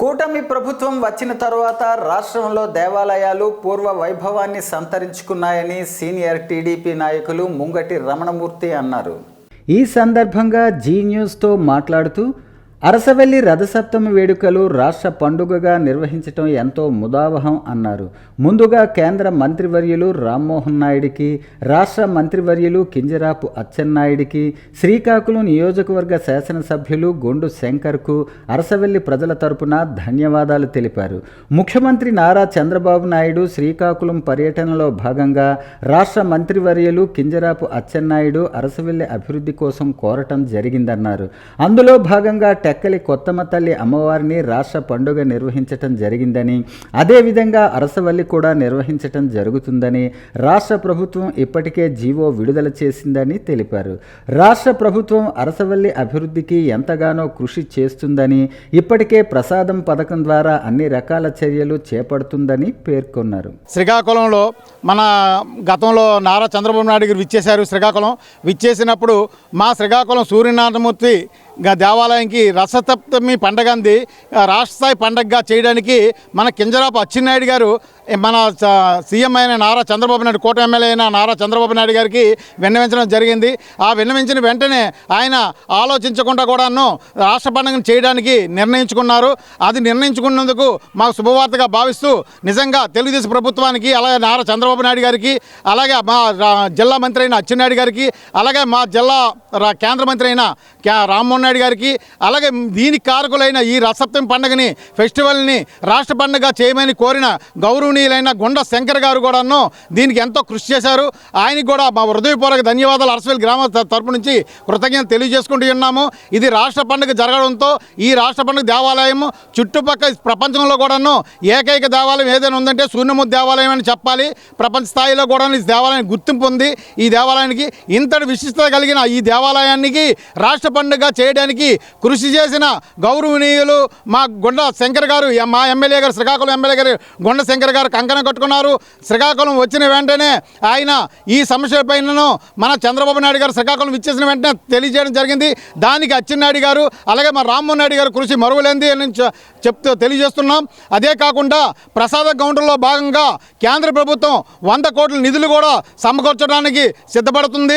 కూటమి ప్రభుత్వం వచ్చిన తర్వాత రాష్ట్రంలో దేవాలయాలు పూర్వ వైభవాన్ని సంతరించుకున్నాయని సీనియర్ టీడీపీ నాయకులు ముంగటి రమణమూర్తి అన్నారు. ఈ సందర్భంగా జీ న్యూస్తో మాట్లాడుతూ అరసవెల్లి రథసప్తమి వేడుకలు రాష్ట్ర పండుగగా నిర్వహించటం ఎంతో ముదావహం అన్నారు. ముందుగా కేంద్ర మంత్రివర్యులు రామ్మోహన్ నాయుడికి రాష్ట్ర మంత్రివర్యులు కింజరాపు అచ్చెన్నాయుడికి శ్రీకాకుళం నియోజకవర్గ శాసనసభ్యులు గొండు శంకర్కు అరసవెల్లి ప్రజల తరపున ధన్యవాదాలు తెలిపారు. ముఖ్యమంత్రి నారా చంద్రబాబు నాయుడు శ్రీకాకుళం పర్యటనలో భాగంగా రాష్ట్ర మంత్రివర్యులు కింజరాపు అచ్చెన్నాయుడు అరసవెల్లి అభివృద్ధి కోసం కోరటం జరిగిందన్నారు. అందులో భాగంగా టెక్కలి కొత్తమ్మ తల్లి అమ్మవారిని రాష్ట్ర పండుగ నిర్వహించటం జరిగిందని అదేవిధంగా అరసవల్లి కూడా నిర్వహించటం జరుగుతుందని రాష్ట్ర ప్రభుత్వం ఇప్పటికే జీవో విడుదల చేసిందని తెలిపారు. రాష్ట్ర ప్రభుత్వం అరసవల్లి అభివృద్ధికి ఎంతగానో కృషి చేస్తుందని ఇప్పటికే ప్రసాదం పథకం ద్వారా అన్ని రకాల చర్యలు చేపడుతుందని పేర్కొన్నారు. శ్రీకాకుళంలో మన గతంలో నారా చంద్రబాబు నాయుడు గారు విచ్చేశారు శ్రీకాకుళం. విచ్చేసినప్పుడు మా శ్రీకాకుళం సూర్యనారాయణమూర్తి దేవాలయంకి రససప్తమి పండగంది. అంది రాష్ట్ర స్థాయి పండగగా చేయడానికి మన కింజరాపు అచ్చెన్నాయుడు గారు మన సీఎం అయిన నారా చంద్రబాబు నాయుడు కోట ఎమ్మెల్యే అయిన నారా చంద్రబాబు నాయుడు గారికి విన్నవించడం జరిగింది. ఆ విన్నవించిన వెంటనే ఆయన ఆలోచించకుండా కూడాను రాష్ట్ర పండుగను చేయడానికి నిర్ణయించుకున్నారు. అది నిర్ణయించుకున్నందుకు మాకు శుభవార్తగా భావిస్తూ నిజంగా తెలుగుదేశం ప్రభుత్వానికి అలాగే నారా చంద్రబాబు నాయుడు గారికి అలాగే మా రా- జిల్లా మంత్రి అయిన అచ్చెన్నాయుడు గారికి అలాగే మా జిల్లా రా- కేంద్ర మంత్రి అయిన క్యా- రామ్మోహన్ నాయుడు గారికి అలాగే దీనికి కారకులైన ఈ రథసప్తమి పండుగని ఫెస్టివల్ని రాష్ట్ర పండుగ చేయమని కోరిన గౌరవనీయులైన గుండ శంకర్ గారు కూడాను దీనికి ఎంతో కృషి చేశారు. ఆయనకి కూడా మా హృదయపూర్వక ధన్యవాదాలు. అరసవేల్ గ్రామ తరపు నుంచి కృతజ్ఞత తెలియజేసుకుంటూ ఉన్నాము. ఇది రాష్ట్ర పండుగ జరగడంతో ఈ రాష్ట్ర పండుగ దేవాలయం చుట్టుపక్కల ప్రపంచంలో కూడాను ఏకైక దేవాలయం ఏదైనా ఉందంటే సూర్యముఖి దేవాలయం అని చెప్పాలి. ప్రపంచ స్థాయిలో కూడా ఈ దేవాలయం గుర్తింపు ఉంది. ఈ దేవాలయానికి ఇంతటి విశిష్టత కలిగిన ఈ దేవాలయానికి రాష్ట్ర పండుగ చేయడానికి కృషి చేసిన గౌరవనీయులు మా గుండ శంకర్ గారు మా ఎమ్మెల్యే గారు శ్రీకాకుళం ఎమ్మెల్యే గారు గుండ శంకర్ గారు కంకణం కట్టుకున్నారు. శ్రీకాకుళం వచ్చిన వెంటనే ఆయన ఈ సమస్య పైనను మన చంద్రబాబు నాయుడు గారు శ్రీకాకుళం ఇచ్చేసిన వెంటనే తెలియజేయడం జరిగింది. దానికి అచ్చెన్నాయుడు గారు అలాగే మా రామ్మోహన్ నాయుడు గారు కృషి మరువలేంది అని చెప్తూ తెలియజేస్తున్నాం. అదే కాకుండా ప్రసాద కౌంటర్లో భాగంగా కేంద్ర ప్రభుత్వం వంద కోట్ల నిధులు కూడా సమకూర్చడానికి సిద్ధపడుతుంది.